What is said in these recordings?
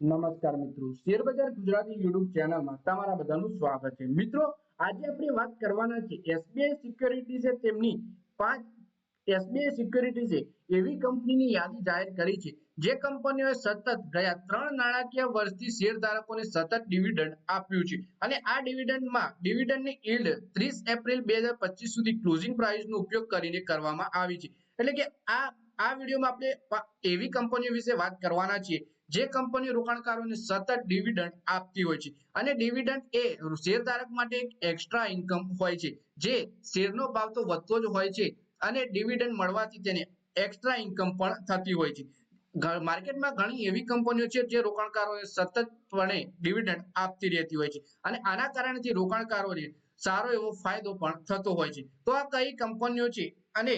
નમસ્કાર મિત્રો. શેર બજાર ગુજરાતી યુટ્યુબ ચેનલમાં તમારા બધાનું સ્વાગત છે. મિત્રો, આજે આપણે વાત કરવાના છે એસબીઆઈ સિક્યોરિટીઝ તેમની પાંચ એસબીઆઈ સિક્યોરિટીઝ એવી કંપનીની યાદી જાહેર કરી છે. જે કંપનીઓએ સતત ગયા ત્રણ નાણાકીય વર્ષથી શેરધારકોને સતત ડિવિડન્ડ આપ્યું છે. અને આ ડિવિડન્ડમાં ડિવિડન્ડની યીલ્ડ ત્રીસ એપ્રિલ બે હજાર પચીસ સુધી ક્લોઝિંગ પ્રાઇસનો ઉપયોગ કરીને કરવામાં આવી છે. એટલે કે આ આ વિડીયોમાં આપણે એવી કંપનીઓ વિશે વાત કરવાના છીએ જે કંપની રોકાણકારોને સતત ડિવિડન્ડ આપતી હોય છે. અને ડિવિડન્ડ એ શેરધારક માટે એક એક્સ્ટ્રા ઇન્કમ હોય છે. જે શેરનો ભાવ તો વધતો જ હોય છે અને ડિવિડન્ડ મળવાથી તેને એક્સ્ટ્રા ઇન્કમ પણ થતી હોય છે. માર્કેટમાં ઘણી એવી કંપનીઓ છે જે રોકાણકારોને સતતપણે ડિવિડન્ડ આપતી રહેતી હોય છે. અને આના કારણેથી રોકાણકારોને સારો એવો ફાયદો પણ થતો હોય છે. તો આ કઈ કંપનીઓ છે અને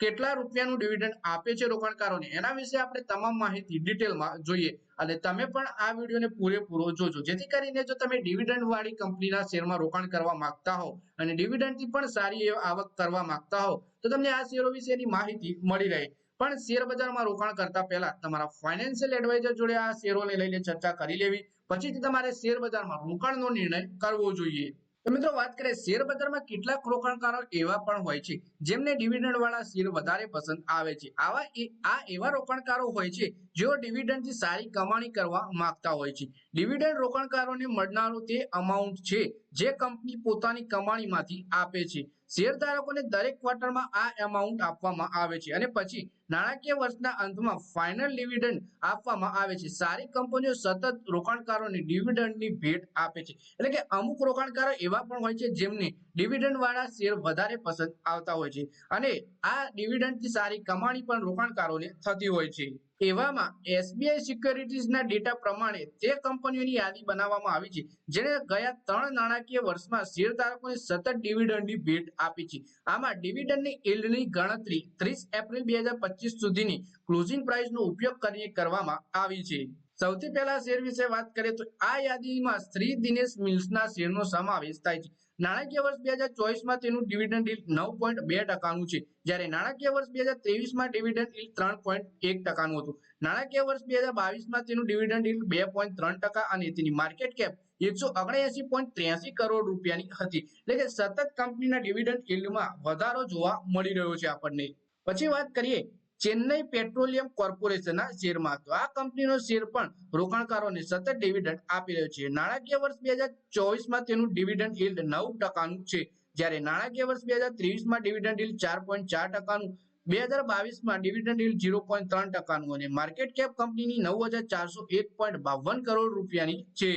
કેટલા રૂપિયાનું ડિવિડન્ડ આપે છે રોકાણકારોને? એના વિશે આપણે તમામ માહિતી ડિટેલમાં જોઈએ. અને તમે પણ આ વિડીયોને પૂરેપૂરો જોજો. જેથી કરીને જો તમે ડિવિડન્ડ વાળી કંપનીના શેરમાં રોકાણ કરવા માંગતા હો અને ડિવિડન્ડથી પણ સારી આવક કરવા માંગતા હો, તો તમને આ શેરો વિશેની માહિતી મળી રહે. પણ શેર બજારમાં રોકાણ કરતા પહેલા તમારા ફાઇનાન્શિયલ એડવાઇઝર જોડે આ શેરોને લઈને ચર્ચા કરી લેવી. પછીથી તમારે શેર બજારમાં રોકાણનો નિર્ણય કરવો જોઈએ. તો મિત્રો વાત કરીએ શેર બજારમાં કેટલાક રોકાણકારો એવા પણ હોય છે, જેમને ડિવિડન્ડ વાળા શેર વધારે પસંદ આવે છે. આવા આ એવા રોકાણકારો હોય છે, જેઓ ડિવિડન્ડથી સારી કમાણી કરવા માંગતા હોય છે. ડિવિડન્ડ રોકાણકારોને મળનારું તે અમાઉન્ટ છે જે કંપની પોતાની કમાણીમાંથી આપે છે. શેરધારકોને દરેક ક્વાર્ટરમાં આ અમાઉન્ટ આપવામાં આવે છે અને પછી નાણાકીય વર્ષના અંતમાં ફાઇનલ ડિવિડન્ડ આપવામાં આવે છે. સારી કંપનીઓ સતત રોકાણકારોને ડિવિડન્ડની ભેટ આપે છે. એટલે કે અમુક રોકાણકારો એવા પણ હોય છે જેમને ડિવિડન્ડવાળા શેર વધારે પસંદ આવતા હોય છે. અને આ ડિવિડન્ડથી સારી કમાણી પણ રોકાણકારોને થતી હોય છે. એવામાં એસબીઆઈ સિક્યોરિટીઝના ડેટા પ્રમાણે તે કંપનીઓની યાદી બનાવવામાં આવી છે, જેણે ગયા ત્રણ નાણાકીય વર્ષમાં શેરધારકોને સતત ડિવિડન્ડની ભેટ આપી છે. આમાં ડિવિડન્ડની ઇલ્ડની ગણતરી ત્રીસ એપ્રિલ બે સુધીની ક્લોઝિંગ પ્રાઇસનો ઉપયોગ કરીને કરવામાં આવી છે. સૌથી પહેલા શેર વિશે વાત કરીએ તો આ યાદીમાં શ્રી દિનેશ મિલ્સના શેરનો સમાવેશ થાય છે. નાણાકીય વર્ષ બે હજાર ચોવીસમાં તેનું ડિવિડન્ડ ઇલ નવ પોઈન્ટ બે ટકાનું છે. જ્યારે નાણાકીય વર્ષ બે હજાર ત્રેવીસમાં ડિવિડન્ડ ઇલ ત્રણ પોઈન્ટ એક ટકાનું હતું. નાણાકીય વર્ષ બે હજાર બાવીસમાં તેનું ડિવિડન્ડ ઇલ બે પોઈન્ટ ત્રણ ટકા અને તેની માર્કેટ કેપ એકસો ઓગણએસી પોઈન્ટ ત્ર્યાસી કરોડ રૂપિયાની હતી. એટલે કે સતત કંપનીના ડિવિડન્ડ yieldમાં વધારો જોવા મળી રહ્યો છે આપણને. પછી વાત કરીએ ચેન્નઈ પેટ્રોલિયમ કોર્પોરેશનના શેરમાં હતો આ કંપનીનો શેર પણ રોકાણકારોને સતત ડિવિડન્ડ આપી રહ્યો છે. નાણાકીય વર્ષ બે હજાર ચોવીસમાં તેનું ડિવિડન્ડ હિલ્ડ નવ ટકાનું છે. જ્યારે નાણાકીય વર્ષ બે હજાર ત્રેવીસમાં ડિવિડન્ડ હિલ ચાર પોઈન્ટ ચાર ટકાનું, બે હજાર બાવીસમાં ડિવિડન્ડ હિલ ઝીરો પોઈન્ટ ત્રણ ટકાનું અને માર્કેટ કેપ કંપનીની નવ હજાર ચારસો એક પોઈન્ટ બાવન કરોડ રૂપિયાની છે.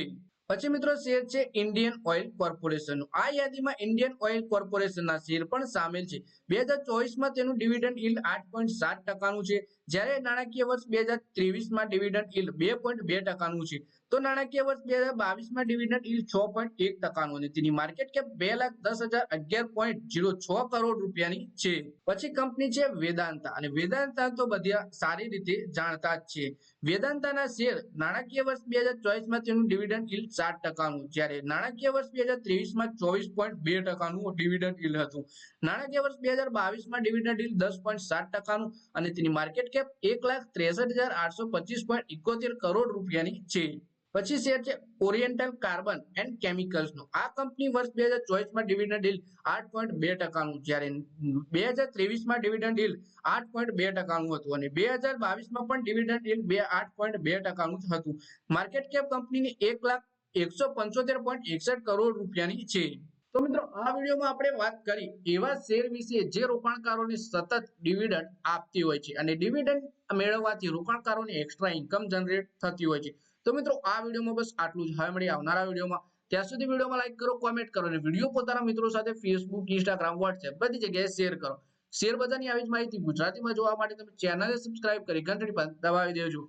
પછી મિત્રો શેર છે ઇન્ડિયન ઓઇલ કોર્પોરેશનનું આ યાદીમાં ઇન્ડિયન ઓઇલ કોર્પોરેશનના શેર પણ સામેલ છે. બે હજાર ચોવીસમાં તેનું ડિવિડન્ડ ઇલ્ડ આઠ પોઈન્ટ છે. જ્યારે નાણાકીય વર્ષ બે હજાર ડિવિડન્ડ ઇલ્ડ બે પોઈન્ટ છે. તો નાણાકીય વર્ષ બે હજાર બાવીસમાં ડિવિડન્ડ ઇલ્ડ છ પોઈન્ટ એક ટકાનું અને તેની માર્કેટ કેપ બે છ કરોડ રૂપિયાની છે. પછી કંપની છે વેદાંતા. અને વેદાંતા તો બધા સારી રીતે જાણતા જ છે. વેદાંતાના શેર નાણાકીય વર્ષ બે હજાર ચોવીસમાં તેનું ડિવિડન્ડ ઇલ સાત ટકાનું. જ્યારે નાણાકીય વર્ષ બે હજાર ત્રેવીસમાં ચોવીસ પોઈન્ટ બે ટકાનું ડિવિડન્ડ ઇલ હતું. નાણાકીય વર્ષ બે હજાર બાવીસમાં ડિવિડન્ડ ઇલ દસ પોઈન્ટ સાત ટકાનું અને તેની માર્કેટ કેપ એક લાખ ત્રેસઠ હજાર આઠસો પચીસ પોઈન્ટ ઇકોતેર કરોડ રૂપિયાની છે. પછી શેર છે ઓરિએન્ટલ કાર્બન એન્ડ કેમિકલ્સનું. આ કંપની વર્ષ બે હજાર ચોવીસમાં ડિવિડન્ડ ડીલ આઠ પોઈન્ટ બે ટકાનું જ્યારે બે હજાર ત્રેવીસમાં ડિવિડન્ડ ડીલ આઠ પોઈન્ટ બે ટકાનું હતું અને બે હજાર બાવીસમાં પણ ડિવિડન્ડ ડીલ બે આઠ પોઈન્ટ બે ટકાનું જ હતું. માર્કેટ કેપ કંપનીની એક લાખ એકસો પંચોતેર પોઈન્ટ એકસઠ કરોડ રૂપિયાની છે. તો મિત્રો, આ વિડીયોમાં આપણે વાત કરી એવા શેર વિશે જે રોકાણકારોને સતત ડિવિડન્ડ આપતી હોય છે અને ડિવિડન્ડ મેળવવાથી રોકાણકારોને એક્સ્ટ્રા ઇન્કમ જનરેટ થતી હોય છે. તો મિત્રો આ વિડીયોમાં બસ આટલું જ. હવે મળી આવનારા વિડીયોમાં. ત્યાં સુધી વિડીયોમાં લાઈક કરો કોમેન્ટ કરો અને વીડિયો પોતાના મિત્રો સાથે ફેસબુક ઇન્સ્ટાગ્રામ વોટ્સએપ બધી જગ્યાએ શેર કરો. શેર બજારની આવી જ માહિતી ગુજરાતીમાં જોવા માટે તમે ચેનલને સબસ્ક્રાઇબ કરી ઘંટડી દબાવી દેજો.